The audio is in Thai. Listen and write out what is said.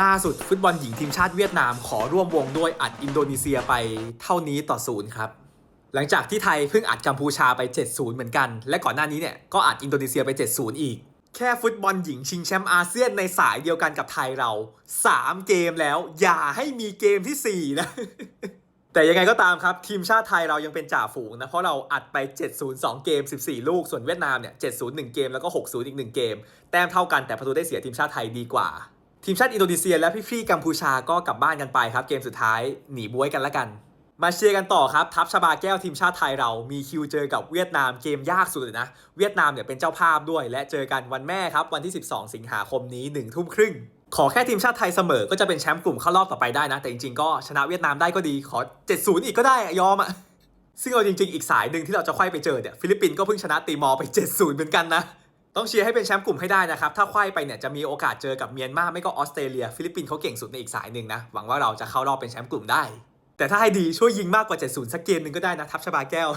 ล่าสุดฟุตบอลหญิงทีมชาติเวียดนามขอร่วมวงด้วยอัดอินโดนีเซียไปเท่านี้ต่อศูนย์ครับหลังจากที่ไทยเพิ่งอัดกัมพูชาไป 7-0 เหมือนกัน และก่อนหน้านี้เนี่ยก็อัดอินโดนีเซียไป 7-0 อีก แค่ฟุตบอลหญิงชิงแชมป์อาเซียนในสายเดียวกันกับไทยเรา 3 เกมแล้ว อย่าให้มีเกมทีสี่4 นะ แต่ยังไงก็ตามครับ ทีมชาติไทยเรายังเป็นจ่าฝูงนะ เพราะเราอัดไป 7-0 2 เกม 14 ลูก ส่วนเวียดนามเนี่ย 7-0 1 เกมแล้วก็ 6-0 อีก 1 เกม แต้มเท่ากันแต่ประตูได้เสียทีมชาติไทยดีกว่า ทีมชาติอินโดนีเซียและพี่ๆกัมพูชาก็กลับบ้านกันไปครับ เกมสุดท้ายหนีบวยกันละกัน มาเชียร์กันต่อครับ ทัพชบาแก้วทีมชาติไทยเรามีคิวเจอกับเวียดนามเกมยากสุดเลยนะ เวียดนามเนี่ยเป็นเจ้าภาพด้วย และเจอกันวันแม่ครับวันที่ 12 สิงหาคมนี้1ทุ่มครึ่งขอแค่ทีมชาติไทยเสมอก็จะเป็นแชมป์กลุ่มเข้ารอบต่อไปได้นะ แต่จริงๆก็ชนะเวียดนามได้ก็ดีขอ 70 อีกก็ได้อะยอมอะซึ่งเอาจริงๆ อีกสายหนึ่งที่เราจะไขว้ไปเจอเนี่ยฟิลิปปินส์ก็เพิ่งชนะตีมอไป 70 เหมือนกันนะ ต้องเชียร์ให้เป็นแชมป์กลุ่มให้ได้นะครับ ถ้าไขว้ไปเนี่ยจะมีโอกาสเจอกับเมียนมาไม่ก็ออสเตรเลีย ฟิลิปปินส์เขาเก่งสุดในอีกสายหนึ่งนะ หวังว่าเราจะเข้ารอบเป็นแชมป์กลุ่มได้ แต่ถ้าให้ดีช่วยยิงมากกว่า 70 สักเกมหนึ่งก็ได้นะทับชบาแก้ว